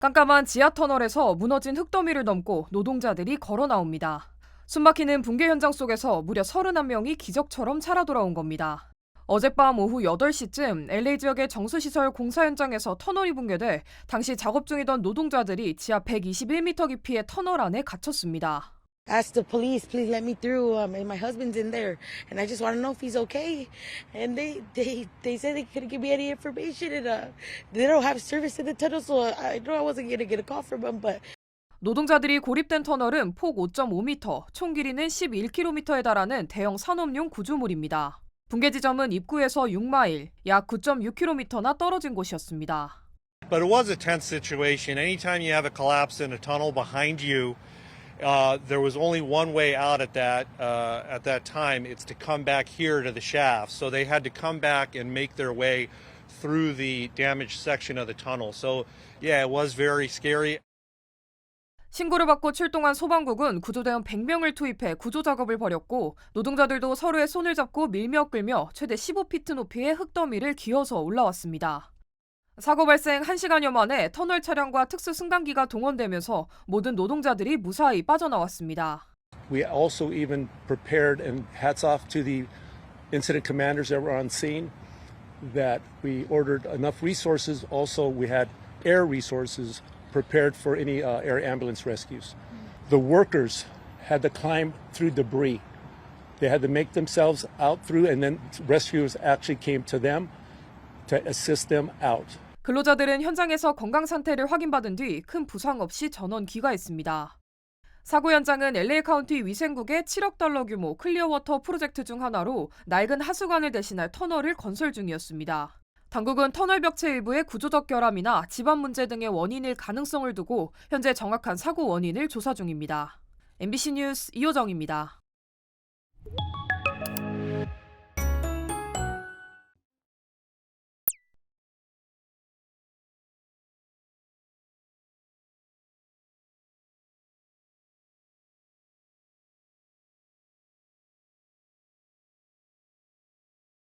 깜깜한 지하 터널에서 무너진 흙더미를 넘고 노동자들이 걸어 나옵니다. 숨막히는 붕괴 현장 속에서 무려 31명이 기적처럼 살아 돌아온 겁니다. 어젯밤 오후 8시쯤 LA 지역의 정수시설 공사 현장에서 터널이 붕괴돼 당시 작업 중이던 노동자들이 지하 121m 깊이의 터널 안에 갇혔습니다. Asked the police, please let me through. Um, and my husband's in there, and I just want to know if he's okay. And they they they said they couldn't give me any information, and uh, they don't have service in the tunnel, so I know I wasn't gonna get a call from them, but. 노동자들이 고립된 터널은 폭 5.5m, 총 길이는 11km에 달하는 대형 산업용 구조물입니다. 붕괴 지점은 입구에서 6마일, 약 9.6km나 떨어진 곳이었습니다. But it was a tense situation. Anytime you have a collapse in a tunnel behind you, uh, there was only one way out at that uh, at that time. It's to come back here to the shaft. So they had to come back and make their way through the damaged section of the tunnel. So yeah, it was very scary. 신고를 받고 출동한 소방국은 구조대원 100명을 투입해 구조 작업을 벌였고 노동자들도 서로의 손을 잡고 밀며 끌며 최대 15피트 높이의 흙더미를 기어서 올라왔습니다. 사고 발생 1시간여 만에 터널 차량과 특수 승강기가 동원되면서 모든 노동자들이 무사히 빠져나왔습니다. We also even prepared, and hats off to the incident commanders that were on scene, that we ordered enough resources. Also, we had air resources prepared for any uh, air ambulance rescues. The workers had to climb through debris. They had to make themselves out through, and then rescuers actually came to them to assist them out. 근로자들은 현장에서 건강 상태를 확인받은 뒤 큰 부상 없이 전원 귀가했습니다. 사고 현장은 LA 카운티 위생국의 7억 달러 규모 클리어워터 프로젝트 중 하나로 낡은 하수관을 대신할 터널을 건설 중이었습니다. 당국은 터널 벽체 일부의 구조적 결함이나 집안 문제 등의 원인일 가능성을 두고 현재 정확한 사고 원인을 조사 중입니다. MBC 뉴스 이호정입니다.